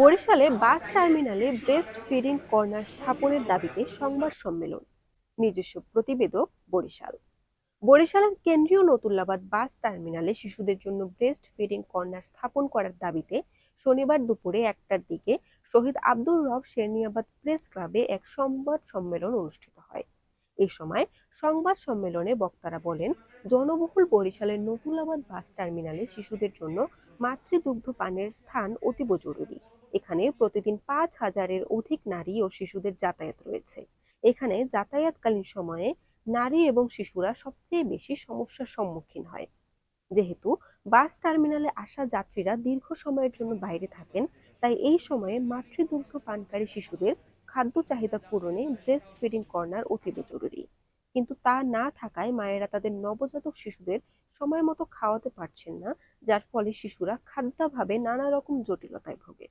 বরিশালে বাস টার্মিনালে breast feeding corner স্থাপনের দাবিতে সংবাদ সম্মেলন। নিজস্ব প্রতিবেদক বরিশাল। বরিশালের কেন্দ্রীয় নতুল্লাবাদ বাস টার্মিনালে শিশুদের জন্য ব্রেস্ট ফিডিং কর্নার স্থাপন করার দাবিতে শনিবার দুপুরে একটার দিকে শহীদ আব্দুর রব শেরনিয়াবাদ প্রেস ক্লাবে এক সংবাদ সম্মেলন অনুষ্ঠিত হয়। এ সময় সংবাদ সম্মেলনে বক্তারা বলেন, জনবহুল বরিশালের নতুলাবাদ বাস টার্মিনালে শিশুদের জন্য মাতৃদুগ্ধ পানের স্থান অতীব জরুরি। এখানে প্রতিদিন পাঁচ হাজারের অধিক নারী ও শিশুদের যাতায়াত রয়েছে। এখানে যাতায়াতকালীন সময়ে নারী এবং শিশুরা সবচেয়ে বেশি সমস্যার সম্মুখীন হয়। যেহেতু বাস টার্মিনালে আসা যাত্রীরা দীর্ঘ সময়ের জন্য বাইরে থাকেন, তাই এই সময়ে মাতৃদুগ্ধ পানকারী শিশুদের খাদ্য চাহিদা পূরণে ব্রেস্ট ফিডিং কর্নার অতীব জরুরি। কিন্তু তা না থাকায় মায়েরা তাদের নবজাতক শিশুদের সময় মতো খাওয়াতে পারছেন না, যার ফলে শিশুরা খাদ্যাভাবে নানা রকম জটিলতায় ভোগে।